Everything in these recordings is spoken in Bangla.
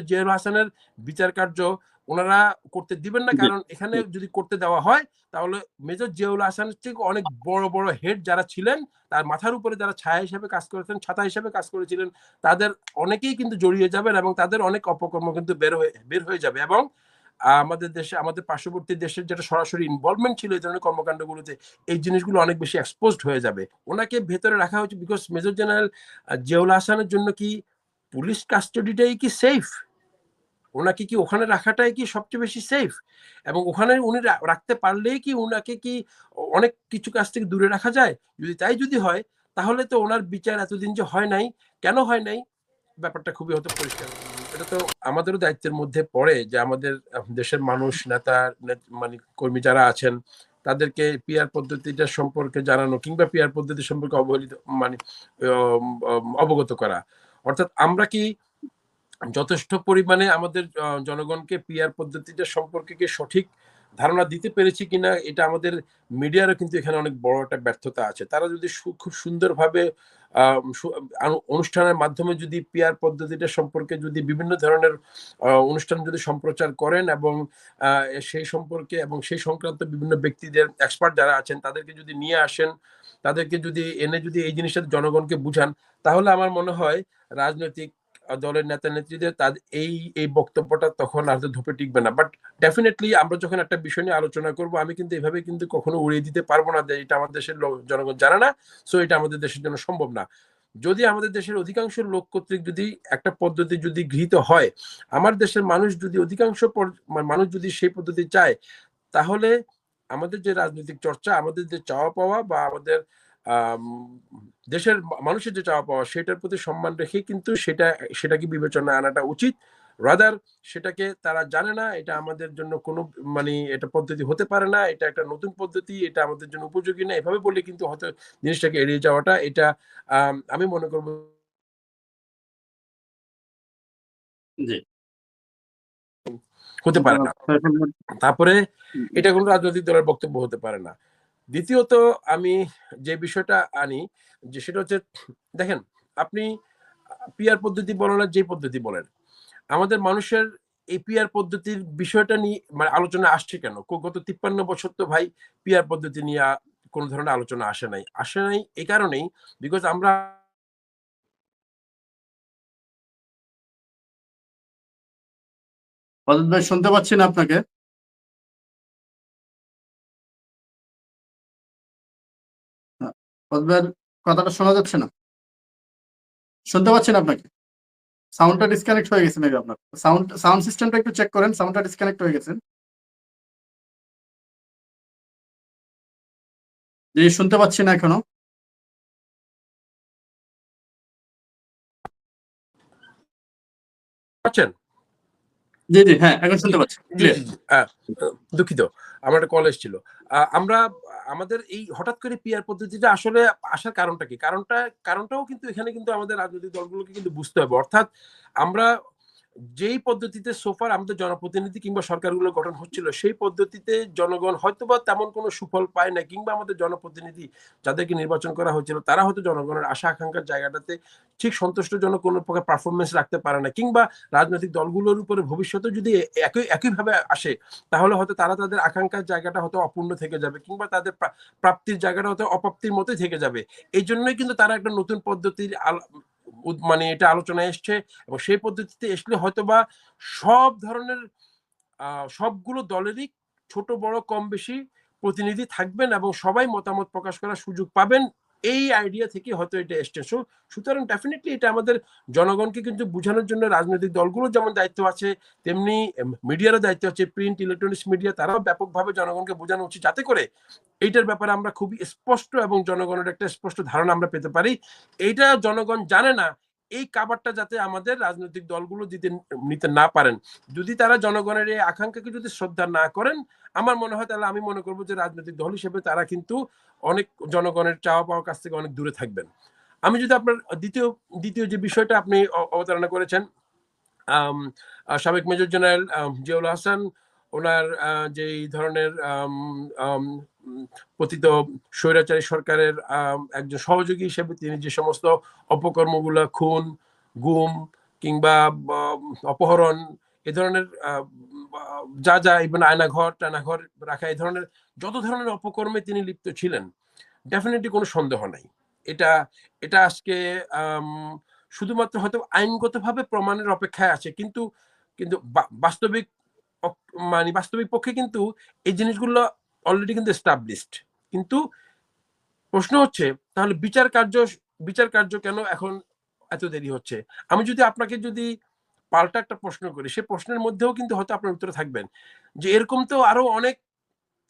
জিয়াউল হাসানের বিচার কার্য ওনারা করতে দিবেন না কারণ এখানে যদি করতে দেওয়া হয় তাহলে মেজর জিয়াউল হাসানের থেকে অনেক বড় বড় হেড যারা ছিলেন তার মাথার উপরে যারা ছায়া হিসেবে কাজ করেছেন ছাতা হিসেবে কাজ করেছিলেন তাদের অনেকেই কিন্তু জড়িয়ে যাবেন এবং তাদের অনেক অপকর্ম কিন্তু বের হয়ে বের হয়ে যাবে এবং আমাদের দেশে আমাদের পার্শ্ববর্তী দেশের যেটা সরাসরি ইনভলভমেন্ট ছিল এই ধরনের কর্মকাণ্ডগুলোতে এই জিনিসগুলো অনেক বেশি এক্সপোজড হয়ে যাবে। ওনাকে ভেতরে রাখা হয়েছে বিকজ মেজর জেনারেল জিয়াউল হাসানের জন্য কি পুলিশ কাস্টডিটাই কি সেফ ওনাকে কি ওখানে রাখাটাই কি সবচেয়ে বেশি সেফ এবং ওখানে উনি রাখতে পারলেই কি ওনাকে কি অনেক কিছু কাছ থেকে দূরে রাখা যায়? যদি তাই যদি হয়, তাহলে তো ওনার বিচার এতদিন যে হয় নাই, কেন হয় নাই? ব্যাপারটা খুবই হয়তো পরিষ্কার। এটা তো আমাদেরও দায়িত্বের মধ্যে পড়ে যে আমাদের দেশের মানুষ, নেতা মানে কর্মী যারা আছেন, তাদেরকে পিয়ার পদ্ধতিটা সম্পর্কে জানানো কিংবা পিয়ার পদ্ধতি সম্পর্কে অবহেলিত মানে অবগত করা। অর্থাৎ আমরা কি যথেষ্ট পরিমাণে আমাদের জনগণকে পিআর পদ্ধতিটা সম্পর্কে সঠিক ধারণা দিতে পেরেছি কিনা, এটা আমাদের মিডিয়ারও কিন্তু এখানে অনেক বড় একটা ব্যর্থতা আছে। তারা যদি খুব সুন্দরভাবে অনুষ্ঠানের মাধ্যমে যদি পিয়ার পদ্ধতিটা সম্পর্কে যদি বিভিন্ন ধরনের অনুষ্ঠান যদি সম্প্রচার করেন এবং সেই সম্পর্কে এবং সেই সংক্রান্ত বিভিন্ন ব্যক্তিদের এক্সপার্ট যারা আছেন, তাদেরকে যদি নিয়ে আসেন, তাদেরকে যদি এনে যদি এই জিনিসটা জনগণকে বুঝান, তাহলে আমার মনে হয় রাজনৈতিক দলের নেতা নেত্রীদের তাদের এই এই বক্তব্যটা তখন আর ধূপে টিকবে না। বাট ডেফিনেটলি আমরা যখন একটা বিষয় নিয়ে আলোচনা করব, আমি কিন্তু এভাবে কিন্তু কখনো উড়িয়ে দিতে পারব না যে এটা আমাদের দেশের জনগণ জানে না সো এটা আমাদের দেশের জন্য সম্ভব না। যদি আমাদের দেশের অধিকাংশ লোক কর্তৃক যদি একটা পদ্ধতি যদি গৃহীত হয়, আমার দেশের মানুষ যদি অধিকাংশ মানুষ যদি সেই পদ্ধতি চায়, তাহলে আমাদের যে রাজনৈতিক চর্চা, আমাদের যে চাওয়া পাওয়া বা আমাদের দেশের মানুষের যে চাওয়া পাওয়া সেটার প্রতি সম্মান রেখে কিন্তু সেটা সেটাকে বিবেচনা আনাটা উচিত। রাদার সেটাকে তারা জানে না এটা আমাদের জন্য কোনো মানে এটা পদ্ধতি হতে পারে না এটা একটা নতুন পদ্ধতি এটা আমাদের জন্য উপযোগী না এভাবে বললে কিন্তু হয়তো জিনিসটাকে এড়িয়ে যাওয়াটা এটা আমি মনে করব হতে পারে না। তারপরে এটা কোনো রাজনৈতিক দলের বক্তব্য হতে পারে না। দ্বিতীয়ত আমি যে বিষয়টা আনি, যে সেটা হচ্ছে, দেখেন, আপনি পিয়ার পদ্ধতি বলেন আর যে পদ্ধতি বলেন। আমাদের মানুষের এই পিয়ার পদ্ধতির বিষয়টা নিয়ে মানে আলোচনা আসছে কেন? গত তিপ্পান্ন বছর তো ভাই পিয়ার পদ্ধতি নিয়ে কোন ধরনের আলোচনা আসে নাই। আসে নাই এই কারণেই বিকজ আমরা শুনতে পাচ্ছি না আপনাকে? কথাটা শোনা যাচ্ছে না। শুনতে পাচ্ছেন আপনাকে? সাউন্ডটা ডিসকানেক্ট হয়ে গেছে নাকি আপনার। সাউন্ড সাউন্ড সিস্টেমটা একটু চেক করেন সাউন্ডটা ডিসকানেক্ট হয়ে গেছে। জি শুনতে পাচ্ছি না এখনও। পাচ্ছেন? জি জি হ্যাঁ এখন শুনতে পাচ্ছি। দুঃখিত আমার একটা কল এসেছিল। আমরা আমাদের এই হঠাৎ করে পিয়ার পদ্ধতিটা আসলে আসার কারণটা কি? কারণটা, কারণটাও কিন্তু এখানে কিন্তু আমাদের রাজনৈতিক দলগুলোকে কিন্তু বুঝতে হবে। অর্থাৎ আমরা যেই পদ্ধতিতে সোফার আমাদের জনপ্রতিনিধি কিংবা সরকারগুলো গঠন হচ্ছিল, সেই পদ্ধতিতে জনগণ হয়তোবা তেমন কোনো সুফল পায় না কিংবা আমাদের জনপ্রতিনিধি যাদেরকে নির্বাচন করা হয়েছিল, তারা হয়তো জনগণের আশা আকাঙ্ক্ষার জায়গাটাতে ঠিক সন্তুষ্টজনক কোনো প্রকার পারফরমেন্স রাখতে পারে না কিংবা রাজনৈতিক দলগুলোর উপরে ভবিষ্যতে যদি একই, একইভাবে আসে, তাহলে হয়তো তারা তাদের আকাঙ্ক্ষার জায়গাটা হয়তো অপূর্ণ থেকে যাবে কিংবা তাদের প্রাপ্তির জায়গাটা হয়তো অপ্রাপ্তির মতোই থেকে যাবে। এই জন্যই কিন্তু তারা একটা নতুন পদ্ধতির মানে এটা আলোচনায় এসছে এবং সেই পদ্ধতিতে আসলে হয়তোবা সব ধরনের সবগুলো দলেরই ছোট, বড়, কম বেশি প্রতিনিধি থাকবেন এবং সবাই মতামত প্রকাশ করার সুযোগ পাবেন। এই আইডিয়া থেকে হয়তো এটা এসছে। সুতরাং ডেফিনেটলি এটা আমাদের জনগণকে কিন্তু বোঝানোর জন্য রাজনৈতিক দলগুলো যেমন দায়িত্ব আছে, তেমনি মিডিয়ারও দায়িত্ব আছে। প্রিন্ট ইলেকট্রনিক্স মিডিয়া তারাও ব্যাপকভাবে জনগণকে বোঝানো উচিত। যাতে করে এইটার ব্যাপারে আমরা খুবই স্পষ্ট এবং জনগণের একটা স্পষ্ট ধারণা আমরা পেতে পারি। এইটা জনগণ জানে না, এই কাবারটা যাতে আমাদের রাজনৈতিক দলগুলো দিতে নিতে না পারেন। যদি তারা জনগণের এই আকাঙ্ক্ষাকে যদি শ্রদ্ধা না করেন, আমার মনে হয় তাহলে আমি মনে করব যে রাজনৈতিক দল হিসেবে তারা কিন্তু অনেক জনগণের চাওয়া পাওয়ার কাছ থেকে অনেক দূরে থাকবেন। আমি যদি আপনার দ্বিতীয় দ্বিতীয় যে বিষয়টা আপনি অবতারণা করেছেন সাবেক মেজর জেনারেল জিয়াউল হাসান, ওনার যে ধরনের পতিত স্বৈরাচারী সরকারের একজন সহযোগী হিসেবে তিনি যে সমস্ত অপকর্মগুলো, খুন, গুম কিংবা অপহরণ এ ধরনের যা যা ইভেন আয়নাঘর, টানাঘর রাখা এই ধরনের যত ধরনের অপকর্মে তিনি লিপ্ত ছিলেন ডেফিনেটলি কোনো সন্দেহ নাই। এটা এটা আজকে শুধুমাত্র হয়তো আইনগতভাবে প্রমাণের অপেক্ষায় আছে, কিন্তু কিন্তু বাস্তবিক মানে বাস্তবিক পক্ষে কিন্তু এই জিনিসগুলো অলরেডি কিন্তু এস্টাবলিশড কিন্তু প্রশ্ন হচ্ছে, তাহলে বিচার কার্য বিচার কার্য কেন এখন এত দেরি হচ্ছে? আমি যদি আপনাকে যদি পাল্টা একটা প্রশ্ন করি, সে প্রশ্নের মধ্যেও কিন্তু হয়তো আপনার উত্তরে থাকবেন। যে এরকম তো আরও অনেক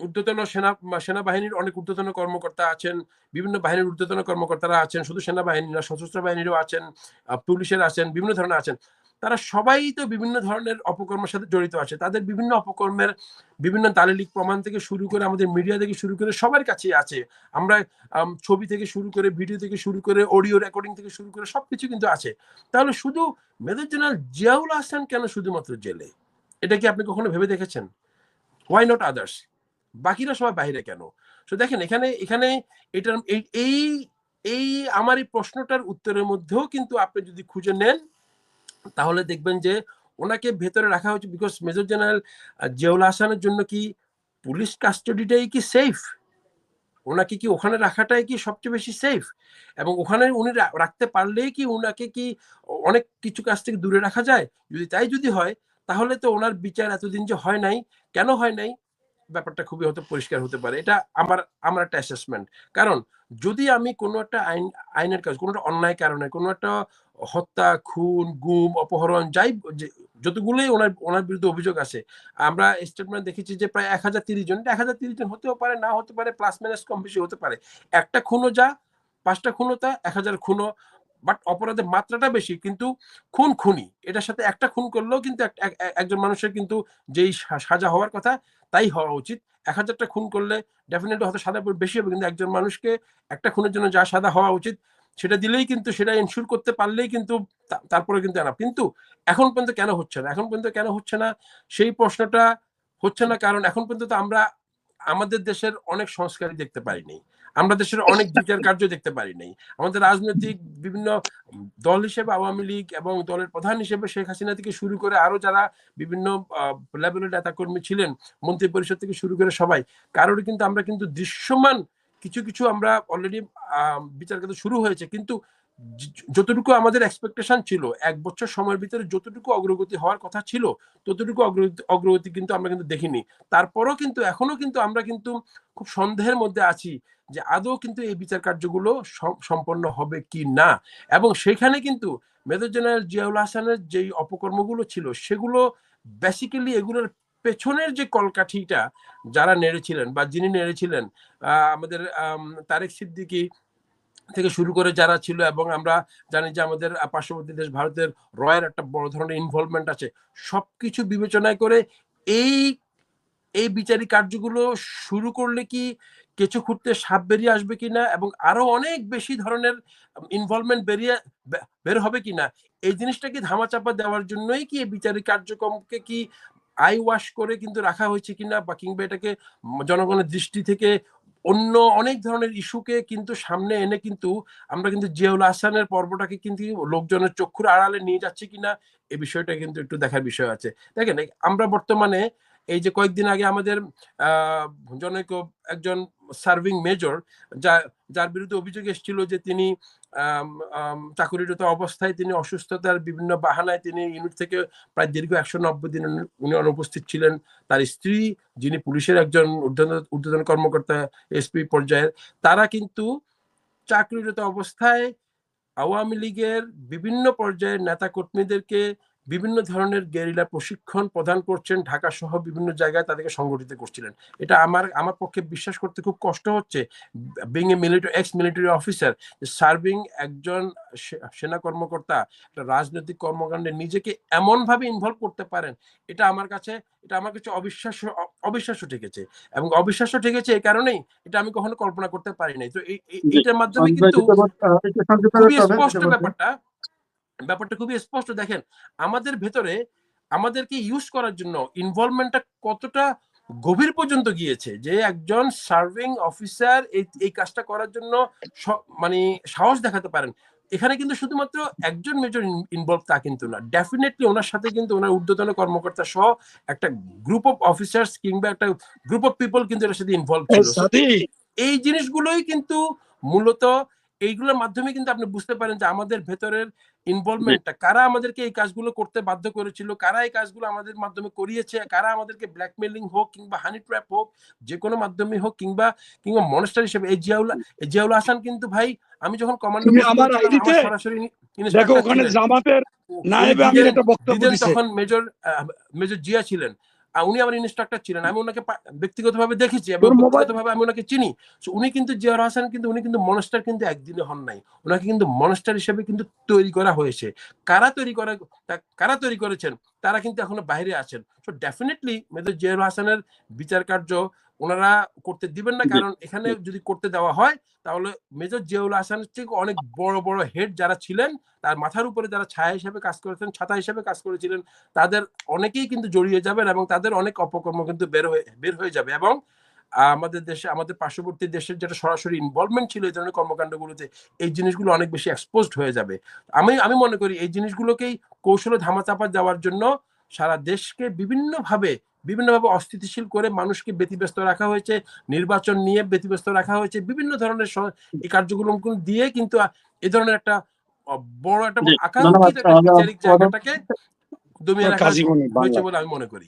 ঊর্ধ্বতন সেনা, সেনাবাহিনীর অনেক ঊর্ধ্বতন কর্মকর্তা আছেন, বিভিন্ন বাহিনীর ঊর্ধ্বতন কর্মকর্তারা আছেন, শুধু সেনাবাহিনী না, সশস্ত্র বাহিনীরও আছেন পুলিশের আছেন, বিভিন্ন ধরনের আছেন। তারা সবাই তো বিভিন্ন ধরনের অপকর্মের সাথে জড়িত আছে। তাদের বিভিন্ন অপকর্মের বিভিন্ন দালিলিক প্রমাণ থেকে শুরু করে, আমাদের মিডিয়া থেকে শুরু করে সবার কাছেই আছে। আমরা ছবি থেকে শুরু করে ভিডিও থেকে শুরু করে অডিও রেকর্ডিং থেকে শুরু করে সবকিছু কিন্তু আছে। তাহলে শুধু মেজর জেনারেল জিয়াউল হাসান কেন শুধুমাত্র জেলে? এটা কি আপনি কখনো ভেবে দেখেছেন? হোয়াই নট আদার্স বাকিরা সবাই বাইরে কেন? তো দেখেন, এখানে এখানে এটার এই এই আমার এই প্রশ্নটার উত্তরের মধ্যেও কিন্তু আপনি যদি খুঁজে নেন তাহলে দেখবেন যে ওনাকে ভেতরে রাখা হয়েছে বিকজ মেজর জেনারেল জিয়াউল হাসানের জন্য কি পুলিশ কাস্টডিটাই কি সেফ ওনাকে কি ওখানে রাখাটাই কি সবচেয়ে বেশি সেফ এবং ওখানে উনি রাখতে পারলেই কি ওনাকে কি অনেক কিছু কাজ থেকে দূরে রাখা যায়? যদি তাই যদি হয়, তাহলে তো ওনার বিচার এতদিন যে হয় নাই, কেন হয় নাই? ব্যাপারটা খুবই হয়তো পরিষ্কার হতে পারে। এটা আমার আমার একটা অ্যাসেসমেন্ট কারণ যদি আমি কোনো একটা আইন, আইনের কাজ, কোনো একটা অন্যায় কারণে, কোনো একটা হত্যা, খুন, গুম, অপহরণ, যাই যতগুলোই ওনার ওনার বিরুদ্ধে অভিযোগ আছে, আমরা স্টেটমেন্ট দেখেছি যে প্রায় এক হাজার তিরিশ জন, এক হাজার তিরিশ জন হতেও পারে, না হতে পারে প্লাস মাইনাস কম বেশি হতে পারে। একটা খুনও যা, পাঁচটা খুনও তা, এক হাজার খুনও বাট অপরাধের মাত্রাটা বেশি, কিন্তু খুন খুনি। এটার সাথে একটা খুন করলেও কিন্তু এক- এক- এক- একজন মানুষের কিন্তু যেই সাজা হওয়ার কথা, তাই হওয়া উচিত। এক হাজারটা খুন করলে ডেফিনেটলি হয়তো সাদা বেশি হবে, কিন্তু একজন মানুষকে একটা খুনের জন্য যা সাদা হওয়া উচিত, সেটা দিলেই কিন্তু সেটা এনশিওর করতে পারলেই কিন্তু তারপরে কিন্তু এনাফ কিন্তু এখন পর্যন্ত কেন হচ্ছে না? এখন পর্যন্ত কেন হচ্ছে না? সেই প্রশ্নটা হচ্ছে না, কারণ এখন পর্যন্ত আমরা আমাদের দেশের অনেক সংস্কারই দেখতে পারিনি আমরা দেশের অনেক বিচার কার্য দেখতে পারি নাই। আমাদের রাজনৈতিক বিভিন্ন দল হিসেবে আওয়ামী লীগ এবং দলের প্রধান হিসেবে শেখ হাসিনা থেকে শুরু করে আরও যারা বিভিন্ন লেভেলের নেতাকর্মী ছিলেন মন্ত্রী পরিষদ থেকে শুরু করে সবাই, কারোর কিন্তু আমরা কিন্তু দৃশ্যমান কিছু কিছু আমরা অলরেডি বিচার কার্য শুরু হয়েছে। কিন্তু যতটুকু আমাদের এক্সপেকটেশন ছিল, এক বছর সময়ের ভিতরে যতটুকু অগ্রগতি হওয়ার কথা ছিল, ততটুকু অগ্রগতি কিন্তু আমরা কিন্তু দেখিনি। তারপরও কিন্তু এখনও কিন্তু আমরা কিন্তু খুব সন্দেহের মধ্যে আছি যে আদৌ কিন্তু এই বিচার কার্যগুলো সম্পন্ন হবে কি না। এবং সেখানে কিন্তু মেজর জেনারেল জিয়াউল হাসানের যেই অপকর্মগুলো ছিল, সেগুলো বেসিক্যালি এগুলোর পেছনের যে কলকাঠিটা যারা নেড়েছিলেন বা যিনি নেড়েছিলেন আমাদের তারেক সিদ্দিকী থেকে শুরু করে যারা ছিল এবং আমরা জানি যে আমাদের পার্শ্ববর্তী দেশ ভারতের রয়ের একটা বড় ধরনের ইনভলভমেন্ট আছে, সবকিছু বিবেচনায় করে এই এই বিচারিক কার্যগুলো শুরু করলে কি কিছু খুঁড়তে সাপ বেরিয়ে আসবে কিনা এবং আরও অনেক বেশি ধরনের ইনভলভমেন্ট বেরিয়ে বের হবে কিনা, এই জিনিসটাকে ধামাচাপা দেওয়ার জন্যই কি এই বিচারিক কার্যক্রমকে কি আই ওয়াশ করে কিন্তু রাখা হয়েছে কিনা বা কিংবা এটাকে জনগণের দৃষ্টি থেকে অন্য অনেক ধরনের ইস্যুকে কিন্তু সামনে এনে কিন্তু আমরা কিন্তু জিয়াউল আহসানের পর্বটাকে কিন্তু লোকজনের চক্ষুর আড়ালে নিয়ে যাচ্ছে কিনা, এ বিষয়টা কিন্তু একটু দেখার বিষয় আছে। দেখেন আমরা বর্তমানে এই যে কয়েকদিন আগে আমাদের জনৈক একজন সার্ভিং মেজর যা, যার বিরুদ্ধে অভিযোগ এসেছিল যে তিনি চাকুরিরত অবস্থায় তিনি অসুস্থতার বিভিন্ন বাহানায় তিনি ইউনিট থেকে প্রায় দীর্ঘ একশো নব্বই দিন উনি- অনুপস্থিত ছিলেন। তার স্ত্রী, যিনি পুলিশের একজন ঊর্ধ্বতন কর্মকর্তা, এসপি পর্যায়ের, তারা কিন্তু চাকরিরত অবস্থায় আওয়ামী লীগের বিভিন্ন পর্যায়ের নেতা কর্মীদেরকে বিভিন্ন ধরনের গেরিলা প্রশিক্ষণ প্রদান করছেন। ঢাকা সহ বিভিন্ন জায়গায় তাদেরকে সংগঠিত করছিলেন। এটা আমার আমার পক্ষে বিশ্বাস করতে খুব কষ্ট হচ্ছে। Being a military ex military officer serving একজন সেনা কর্মকর্তা একটা রাজনৈতিক কর্মকাণ্ডে নিজেকে এমন ভাবে ইনভলভ করতে পারেন এটা আমার কাছে এটা আমার কাছে অবিশ্বাস্য অবিশ্বাস্য ঠেকেছে। এবং অবিশ্বাস্য ঠেকেছে এই কারণেই এটা আমি কখনো কল্পনা করতে পারি নাই। তো এই- এই- এইটার মাধ্যমে কিন্তু স্পষ্ট ব্যাপারটা ব্যাপারটা খুবই স্পষ্ট। দেখেন আমাদের ভেতরে আমাদেরকে ইউজ করার জন্য ইনভলভমেন্টটা কতটা গভীর পর্যন্ত গিয়েছে যে একজন সার্ভিং অফিসার এই কাজটা করার জন্য মানে সাহস দেখাতে পারেন। এখানে কিন্তু শুধুমাত্র একজন মেজর ইনভলভ তা কিন্তু না। ডেফিনেটলি ওনার সাথে কিন্তু ওনার ঊর্ধ্বতন কর্মকর্তা সহ একটা গ্রুপ অফ অফিসার্স কিংবা একটা গ্রুপ অফ পিপল কিন্তু এর সাথে ইনভলভ ছিল। এই জিনিসগুলোই কিন্তু মূলত এইগুলোর মাধ্যমে কিন্তু আপনি বুঝতে পারেন যে আমাদের ভেতরের ইনভলভমেন্টটা কারা আমাদেরকে এই কাজগুলো করতে বাধ্য করেছিল? কারা এই কাজগুলো আমাদের মাধ্যমে করিয়েছে? কারা আমাদেরকে ব্ল্যাকমেলিং হোক কিংবা হানি ট্র্যাপ হোক যে কোনো মাধ্যমে হোক কিংবা কিংবা মনস্টার হিসেবে এই জিয়াউল এই জিয়াউল হাসান কিন্তু ভাই আমি যখন কমান্ডো আমার ID তে সরাসরি দেখো ওখানে জামাতের নায়েবে আমির একটা বক্তব্য তখন মেজর মেজর জিয়া ছিলেন। উনি আমার ইনস্ট্রাক্টর ছিলেন। আমি ওনাকে ব্যক্তিগতভাবে দেখেছি এবং ব্যক্তিগতভাবে আমি ওনাকে চিনি। উনি কিন্তু জিয়াউর হাসান কিন্তু উনি কিন্তু মনস্টার কিন্তু একদিনে হন নাই। ওনাকে কিন্তু মনস্টার হিসেবে কিন্তু তৈরি করা হয়েছে। কারা তৈরি করা কারা তৈরি করেছেন? তারা কিন্তু এখনও বাইরে আছেন। তো ডেফিনেটলি মেজর জিয়াউর হাসানের বিচার কার্য ওনারা করতে দিবেন না। কারণ এখানে যদি করতে দেওয়া হয় তাহলে মেজর জিয়াউল হাসানের থেকে অনেক বড় বড় হেড যারা ছিলেন তার মাথার উপরে যারা ছায়া হিসেবে কাজ করেছেন ছাতা হিসেবে কাজ করেছিলেন তাদের অনেকেই কিন্তু জড়িয়ে যাবেন এবং তাদের অনেক অপকর্ম কিন্তু বের হয়ে বের হয়ে যাবে এবং আমাদের দেশে আমাদের পার্শ্ববর্তী দেশের যেটা সরাসরি ইনভলভমেন্ট ছিল এই ধরনের কর্মকাণ্ডগুলোতে এই জিনিসগুলো অনেক বেশি এক্সপোজড হয়ে যাবে। আমি আমি মনে করি এই জিনিসগুলোকেই কৌশলে ধামাচাপা দেওয়ার জন্য সারা দেশকে বিভিন্নভাবে বিভিন্নভাবে অস্থিতিশীল করে মানুষকে ব্যতিব্যস্ত রাখা হয়েছে নির্বাচন নিয়ে ব্যতিব্যস্ত রাখা হয়েছে বিভিন্ন ধরনের এই কার্যক্রম দিয়ে কিন্তু এ ধরনের একটা বড় একটা আকাঙ্ক্ষিত জায়গাটাকে দমিয়ে রাখা হয়েছে বলে আমি মনে করি।